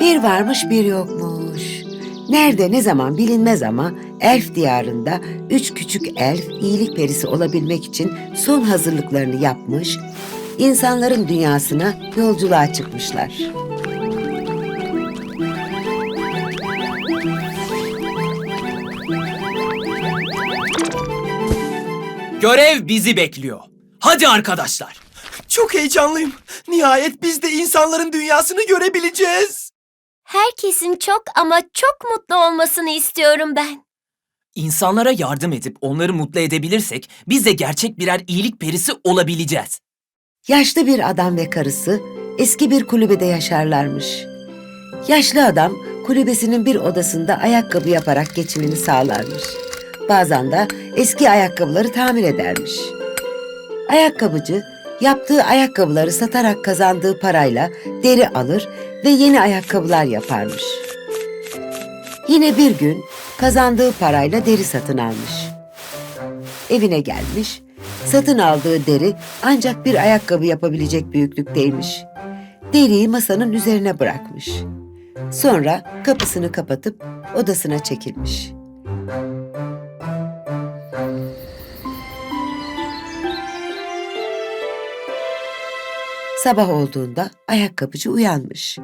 Bir varmış bir yokmuş. Nerede ne zaman bilinmez ama elf diyarında üç küçük elf iyilik perisi olabilmek için son hazırlıklarını yapmış, insanların dünyasına yolculuğa çıkmışlar. Görev bizi bekliyor. Hadi arkadaşlar. Çok heyecanlıyım. Nihayet biz de insanların dünyasını görebileceğiz. Herkesin çok ama çok mutlu olmasını istiyorum ben. İnsanlara yardım edip onları mutlu edebilirsek biz de gerçek birer iyilik perisi olabileceğiz. Yaşlı bir adam ve karısı eski bir kulübede yaşarlarmış. Yaşlı adam kulübesinin bir odasında ayakkabı yaparak geçimini sağlarmış. Bazen de eski ayakkabıları tamir edermiş. Ayakkabıcı yaptığı ayakkabıları satarak kazandığı parayla deri alır ve yeni ayakkabılar yaparmış. Yine bir gün kazandığı parayla deri satın almış. Evine gelmiş, satın aldığı deri ancak bir ayakkabı yapabilecek büyüklükteymiş. Deriyi masanın üzerine bırakmış. Sonra kapısını kapatıp odasına çekilmiş. Sabah olduğunda ayakkabıcı uyanmış.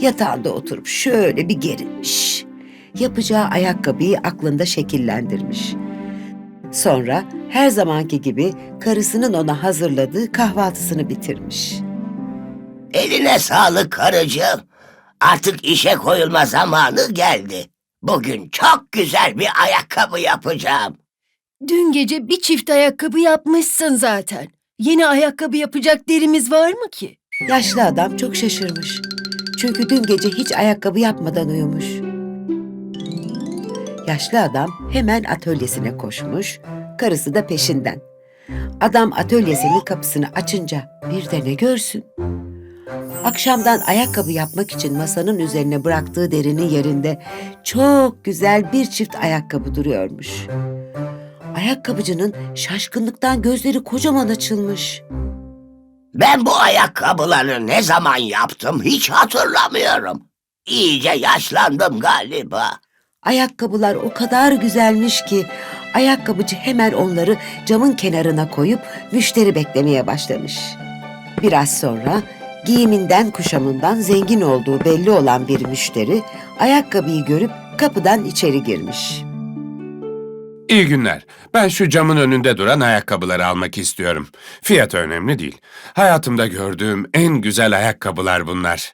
Yatağında oturup şöyle bir gerinmiş. Yapacağı ayakkabıyı aklında şekillendirmiş. Sonra her zamanki gibi karısının ona hazırladığı kahvaltısını bitirmiş. Eline sağlık karıcığım. Artık işe koyulma zamanı geldi. Bugün çok güzel bir ayakkabı yapacağım. Dün gece bir çift ayakkabı yapmışsın zaten. Yeni ayakkabı yapacak derimiz var mı ki? Yaşlı adam çok şaşırmış. Çünkü dün gece hiç ayakkabı yapmadan uyumuş. Yaşlı adam hemen atölyesine koşmuş, karısı da peşinden. Adam atölyesinin kapısını açınca bir de ne görsün? Akşamdan ayakkabı yapmak için masanın üzerine bıraktığı derinin yerinde çok güzel bir çift ayakkabı duruyormuş. Ayakkabıcının şaşkınlıktan gözleri kocaman açılmış. Ben bu ayakkabıları ne zaman yaptım hiç hatırlamıyorum. İyice yaşlandım galiba. Ayakkabılar o kadar güzelmiş ki ayakkabıcı hemen onları camın kenarına koyup müşteri beklemeye başlamış. Biraz sonra giyiminden kuşamından zengin olduğu belli olan bir müşteri ayakkabıyı görüp kapıdan içeri girmiş. İyi günler. Ben şu camın önünde duran ayakkabıları almak istiyorum. Fiyat önemli değil. Hayatımda gördüğüm en güzel ayakkabılar bunlar.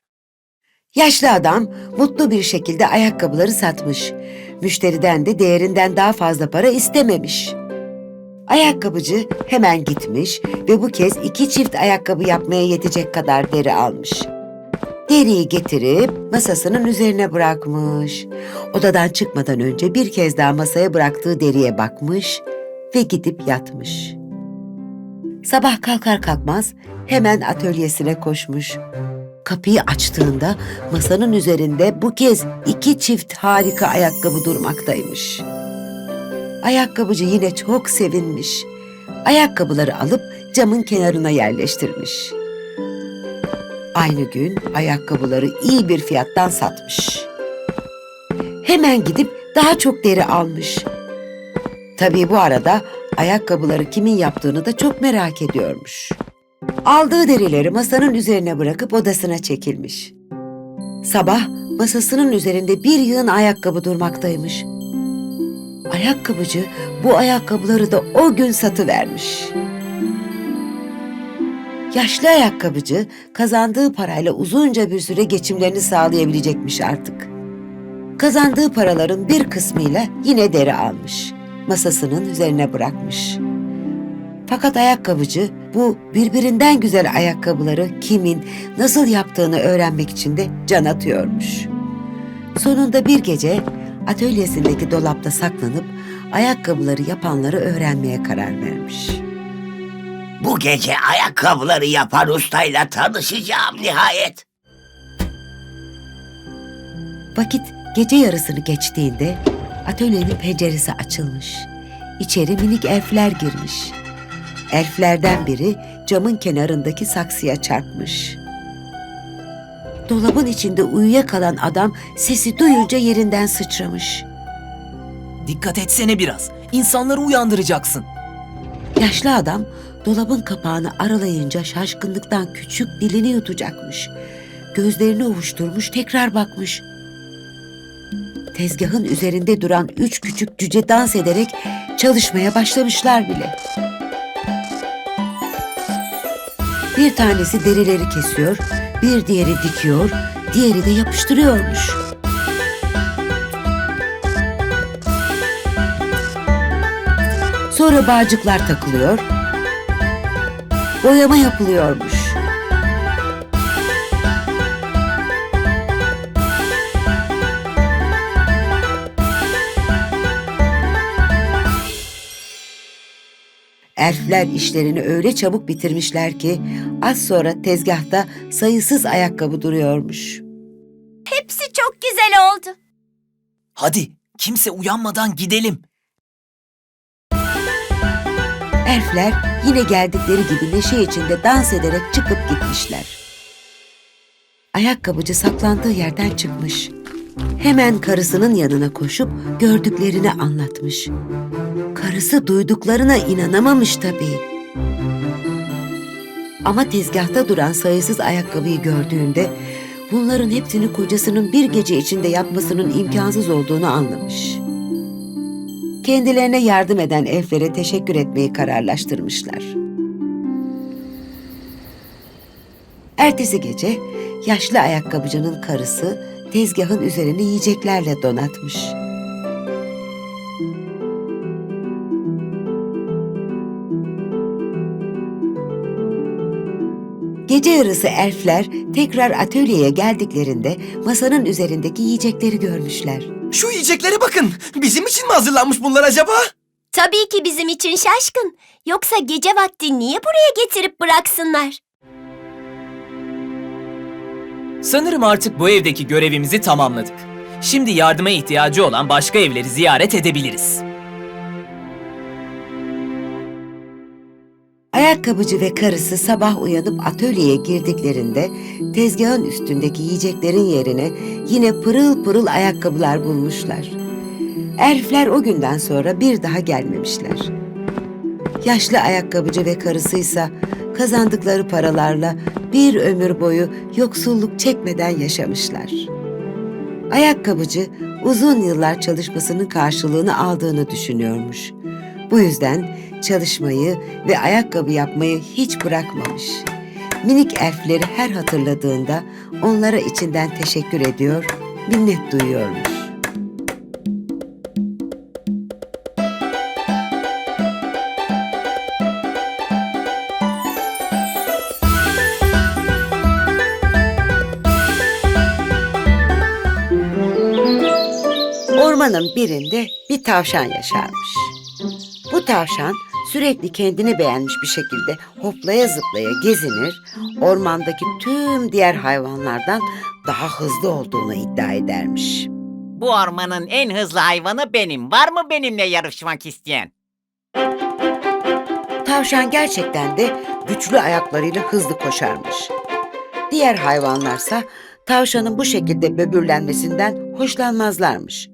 Yaşlı adam mutlu bir şekilde ayakkabıları satmış. Müşteriden de değerinden daha fazla para istememiş. Ayakkabıcı hemen gitmiş ve bu kez iki çift ayakkabı yapmaya yetecek kadar deri almış. Deriyi getirip masasının üzerine bırakmış. Odadan çıkmadan önce bir kez daha masaya bıraktığı deriye bakmış ve gidip yatmış. Sabah kalkar kalkmaz hemen atölyesine koşmuş. Kapıyı açtığında masanın üzerinde bu kez iki çift harika ayakkabı durmaktaymış. Ayakkabıcı yine çok sevinmiş. Ayakkabıları alıp camın kenarına yerleştirmiş. Aynı gün ayakkabıları iyi bir fiyattan satmış. Hemen gidip daha çok deri almış. Tabii bu arada ayakkabıları kimin yaptığını da çok merak ediyormuş. Aldığı derileri masanın üzerine bırakıp odasına çekilmiş. Sabah masasının üzerinde bir yığın ayakkabı durmaktaymış. Ayakkabıcı bu ayakkabıları da o gün satıvermiş. Yaşlı ayakkabıcı kazandığı parayla uzunca bir süre geçimlerini sağlayabilecekmiş artık. Kazandığı paraların bir kısmıyla yine deri almış. Masasının üzerine bırakmış. Fakat ayakkabıcı bu birbirinden güzel ayakkabıları kimin, nasıl yaptığını öğrenmek için de can atıyormuş. Sonunda bir gece atölyesindeki dolapta saklanıp ayakkabıları yapanları öğrenmeye karar vermiş. Bu gece ayakkabıları yapan ustayla tanışacağım nihayet. Vakit gece yarısını geçtiğinde atölyenin penceresi açılmış. İçeri minik elfler girmiş. Elflerden biri camın kenarındaki saksıya çarpmış. Dolabın içinde uyuyakalan adam sesi duyunca yerinden sıçramış. Dikkat etsene biraz. İnsanları uyandıracaksın. Yaşlı adam dolabın kapağını aralayınca şaşkınlıktan küçük dilini yutacakmış. Gözlerini ovuşturmuş tekrar bakmış. Tezgahın üzerinde duran üç küçük cüce dans ederek çalışmaya başlamışlar bile. Bir tanesi derileri kesiyor, bir diğeri dikiyor, diğeri de yapıştırıyormuş. Sonra bağcıklar takılıyor, boyama yapılıyormuş. Elfler işlerini öyle çabuk bitirmişler ki az sonra tezgahta sayısız ayakkabı duruyormuş. Hepsi çok güzel oldu. Hadi kimse uyanmadan gidelim. Elfler yine geldikleri gibi neşe içinde dans ederek çıkıp gitmişler. Ayakkabıcı saklandığı yerden çıkmış. Hemen karısının yanına koşup gördüklerini anlatmış. Karısı duyduklarına inanamamış tabii. Ama tezgahta duran sayısız ayakkabıyı gördüğünde bunların hepsini kocasının bir gece içinde yapmasının imkansız olduğunu anlamış kendilerine yardım eden elflere teşekkür etmeyi kararlaştırmışlar. Ertesi gece yaşlı ayakkabıcının karısı tezgahın üzerini yiyeceklerle donatmış. Gece yarısı elfler tekrar atölyeye geldiklerinde masanın üzerindeki yiyecekleri görmüşler. Şu yiyeceklere bakın. Bizim için mi hazırlanmış bunlar acaba? Tabii ki bizim için şaşkın. Yoksa gece vakti niye buraya getirip bıraksınlar? Sanırım artık bu evdeki görevimizi tamamladık. Şimdi yardıma ihtiyacı olan başka evleri ziyaret edebiliriz. Ayakkabıcı ve karısı sabah uyanıp atölyeye girdiklerinde tezgahın üstündeki yiyeceklerin yerine yine pırıl pırıl ayakkabılar bulmuşlar. Elfler o günden sonra bir daha gelmemişler. Yaşlı ayakkabıcı ve karısıysa kazandıkları paralarla bir ömür boyu yoksulluk çekmeden yaşamışlar. Ayakkabıcı uzun yıllar çalışmasının karşılığını aldığını düşünüyormuş. Bu yüzden çalışmayı ve ayakkabı yapmayı hiç bırakmamış. Minik elfleri her hatırladığında onlara içinden teşekkür ediyor, minnet duyuyormuş. Ormanın birinde bir tavşan yaşarmış. Bu tavşan sürekli kendini beğenmiş bir şekilde hoplaya zıplaya gezinir, ormandaki tüm diğer hayvanlardan daha hızlı olduğunu iddia edermiş. Bu ormanın en hızlı hayvanı benim. Var mı benimle yarışmak isteyen? Tavşan gerçekten de güçlü ayaklarıyla hızlı koşarmış. Diğer hayvanlarsa tavşanın bu şekilde böbürlenmesinden hoşlanmazlarmış.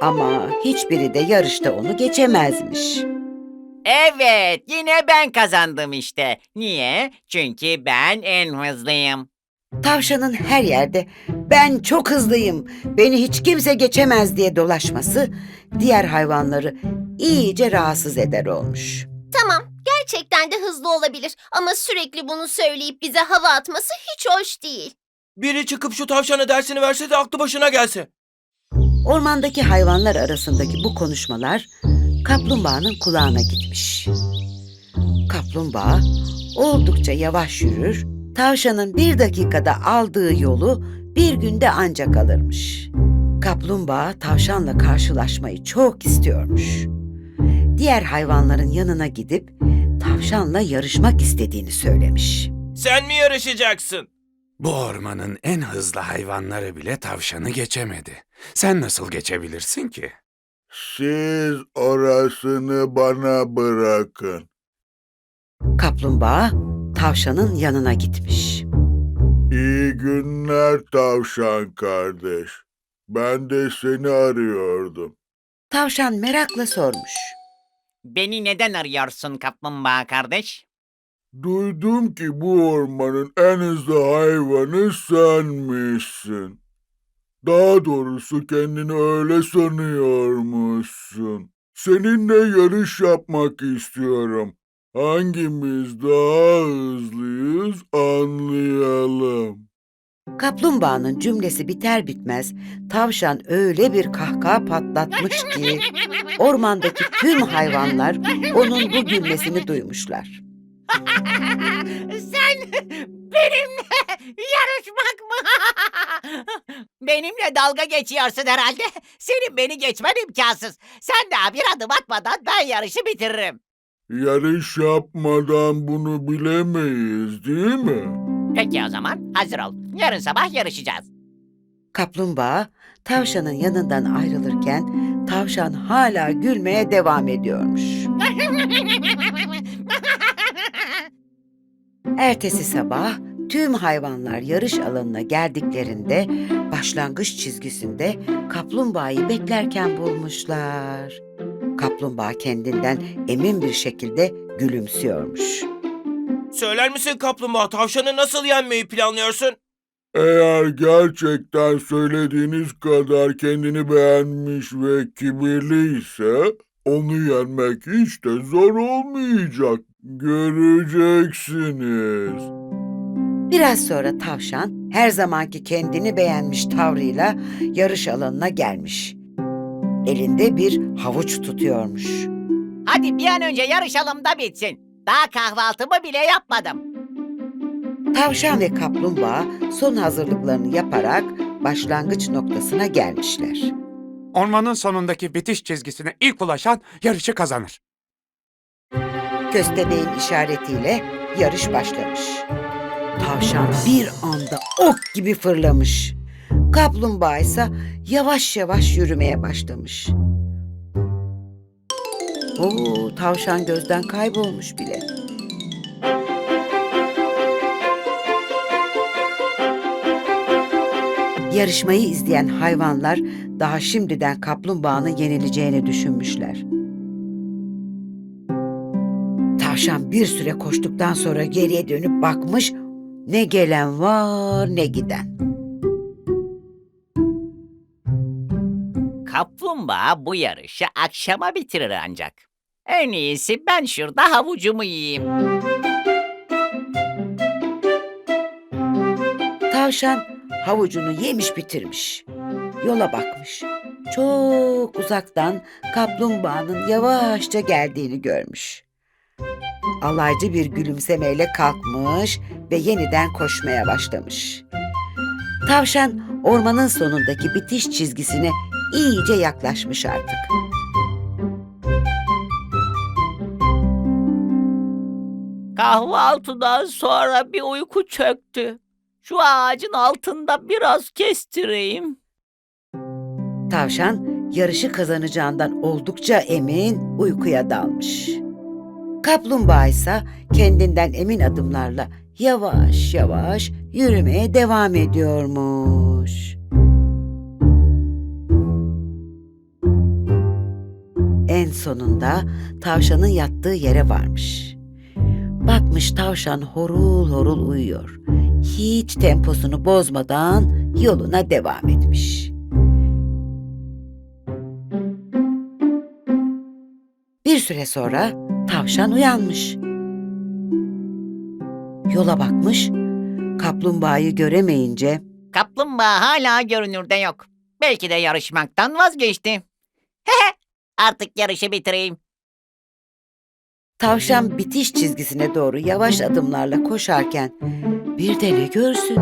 Ama hiçbiri de yarışta onu geçemezmiş. Evet, yine ben kazandım işte. Niye? Çünkü ben en hızlıyım. Tavşanın her yerde ben çok hızlıyım, beni hiç kimse geçemez diye dolaşması diğer hayvanları iyice rahatsız eder olmuş. Tamam, gerçekten de hızlı olabilir ama sürekli bunu söyleyip bize hava atması hiç hoş değil. Biri çıkıp şu tavşana dersini verse de aklı başına gelse. Ormandaki hayvanlar arasındaki bu konuşmalar kaplumbağanın kulağına gitmiş. Kaplumbağa oldukça yavaş yürür, tavşanın bir dakikada aldığı yolu bir günde ancak alırmış. Kaplumbağa tavşanla karşılaşmayı çok istiyormuş. Diğer hayvanların yanına gidip tavşanla yarışmak istediğini söylemiş. Sen mi yarışacaksın? Bu ormanın en hızlı hayvanları bile tavşanı geçemedi. Sen nasıl geçebilirsin ki? Siz orasını bana bırakın. Kaplumbağa tavşanın yanına gitmiş. İyi günler tavşan kardeş. Ben de seni arıyordum. Tavşan merakla sormuş. Beni neden arıyorsun kaplumbağa kardeş? Duydum ki bu ormanın en hızlı hayvanı senmişsin. Daha doğrusu kendini öyle sanıyormuşsun. Seninle yarış yapmak istiyorum. Hangimiz daha hızlıyız anlayalım. Kaplumbağanın cümlesi biter bitmez tavşan öyle bir kahkaha patlatmış ki ormandaki tüm hayvanlar onun bu gülmesini duymuşlar. Sen benimle yarışmak mı? benimle dalga geçiyorsun herhalde. Senin beni geçmen imkansız. Sen daha bir adım atmadan ben yarışı bitiririm. Yarış yapmadan bunu bilemeyiz değil mi? Peki o zaman hazır ol. Yarın sabah yarışacağız. Kaplumbağa tavşanın yanından ayrılırken tavşan hala gülmeye devam ediyormuş. Ertesi sabah tüm hayvanlar yarış alanına geldiklerinde başlangıç çizgisinde kaplumbağayı beklerken bulmuşlar. Kaplumbağa kendinden emin bir şekilde gülümsüyormuş. Söyler misin kaplumbağa tavşanı nasıl yenmeyi planlıyorsun? Eğer gerçekten söylediğiniz kadar kendini beğenmiş ve kibirliyse onu yenmek hiç de zor olmayacak. Göreceksiniz. Biraz sonra tavşan her zamanki kendini beğenmiş tavrıyla yarış alanına gelmiş. Elinde bir havuç tutuyormuş. Hadi bir an önce yarışalım da bitsin. Daha kahvaltımı bile yapmadım. Tavşan ve kaplumbağa son hazırlıklarını yaparak başlangıç noktasına gelmişler. Ormanın sonundaki bitiş çizgisine ilk ulaşan yarışı kazanır. Köstebeğin işaretiyle yarış başlamış. Tavşan bir anda ok gibi fırlamış. Kaplumbağa ise yavaş yavaş yürümeye başlamış. Oo, tavşan gözden kaybolmuş bile. Yarışmayı izleyen hayvanlar daha şimdiden kaplumbağanın yenileceğini düşünmüşler. Tavşan bir süre koştuktan sonra geriye dönüp bakmış. Ne gelen var ne giden. Kaplumbağa bu yarışı akşama bitirir ancak. En iyisi ben şurada havucumu yiyeyim. Tavşan havucunu yemiş bitirmiş. Yola bakmış. Çok uzaktan kaplumbağanın yavaşça geldiğini görmüş. Alaycı bir gülümsemeyle kalkmış ve yeniden koşmaya başlamış. Tavşan ormanın sonundaki bitiş çizgisine iyice yaklaşmış artık. Kahvaltıdan sonra bir uyku çöktü. Şu ağacın altında biraz kestireyim. Tavşan yarışı kazanacağından oldukça emin uykuya dalmış. Kaplumbağa ise kendinden emin adımlarla yavaş yavaş yürümeye devam ediyormuş. En sonunda tavşanın yattığı yere varmış. Bakmış tavşan horul horul uyuyor. Hiç temposunu bozmadan yoluna devam etmiş. Süre sonra tavşan uyanmış. Yola bakmış, kaplumbağayı göremeyince Kaplumbağa hala görünürde yok. Belki de yarışmaktan vazgeçti. Hehe, artık yarışı bitireyim. tavşan bitiş çizgisine doğru yavaş adımlarla koşarken bir de ne görsün?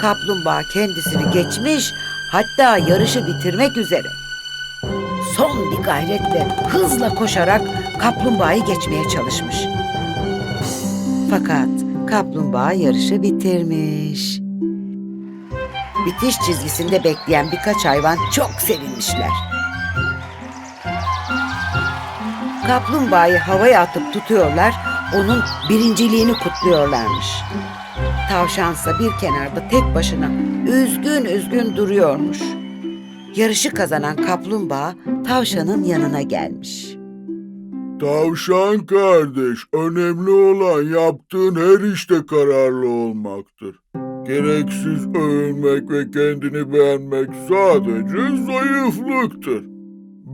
Kaplumbağa kendisini geçmiş, hatta yarışı bitirmek üzere. Son bir gayretle hızla koşarak kaplumbağayı geçmeye çalışmış. Fakat kaplumbağa yarışı bitirmiş. Bitiş çizgisinde bekleyen birkaç hayvan çok sevinmişler. Kaplumbağayı havaya atıp tutuyorlar, onun birinciliğini kutluyorlarmış. Tavşansa bir kenarda tek başına üzgün üzgün duruyormuş. Yarışı kazanan kaplumbağa tavşanın yanına gelmiş. Tavşan kardeş, önemli olan yaptığın her işte kararlı olmaktır. Gereksiz övünmek ve kendini beğenmek sadece zayıflıktır.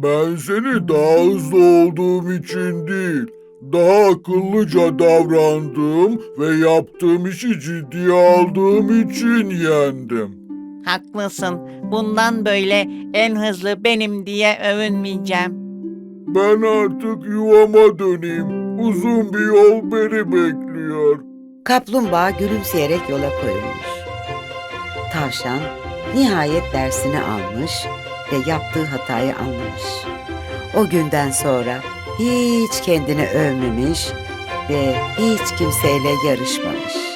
Ben seni daha hızlı olduğum için değil, daha akıllıca davrandığım ve yaptığım işi ciddiye aldığım için yendim. Haklısın. Bundan böyle en hızlı benim diye övünmeyeceğim. Ben artık yuvama döneyim. Uzun bir yol beni bekliyor. Kaplumbağa gülümseyerek yola koyulmuş. Tavşan nihayet dersini almış ve yaptığı hatayı anlamış. O günden sonra hiç kendini övmemiş ve hiç kimseyle yarışmamış.